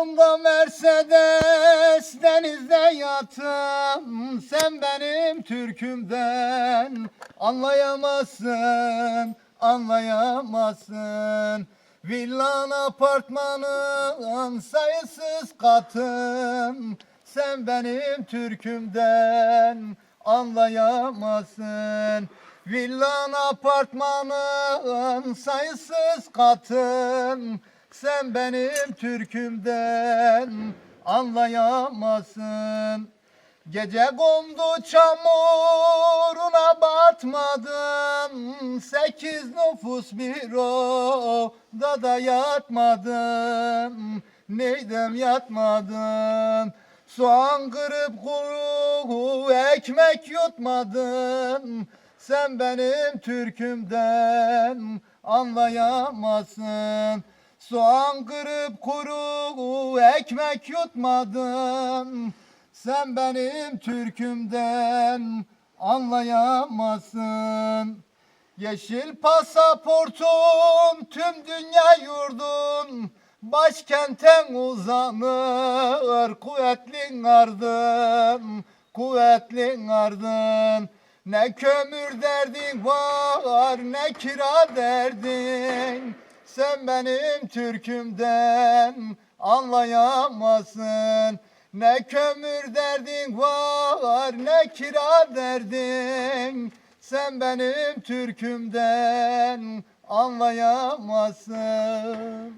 Kolumda Mercedes denizde yatım. Sen benim Türkümden. Anlayamazsın Anlayamazsın. Villan apartmanın sayısız katım. Sen benim Türkümden. Anlayamazsın. Villan apartmanın sayısız katım Sen benim Türkümden anlayamazsın. Gece kondu çamuruna batmadım. Sekiz nüfus bir odada yatmadım. Neydem yatmadım Soğan kırıp kuru ekmek yutmadım. Sen benim Türkümden anlayamazsın Soğan kırıp kuru ekmek yutmadım. Sen benim Türkümden anlayamazsın. Yeşil pasaportum tüm dünya yurdun Başkenten uzanır kuvvetli ardın Kuvvetli ardın. Ne kömür derdin var ne kira derdin Sen benim Türkümden anlayamazsın Ne kömür derdin var ne kira derdin. Sen benim Türkümden anlayamazsın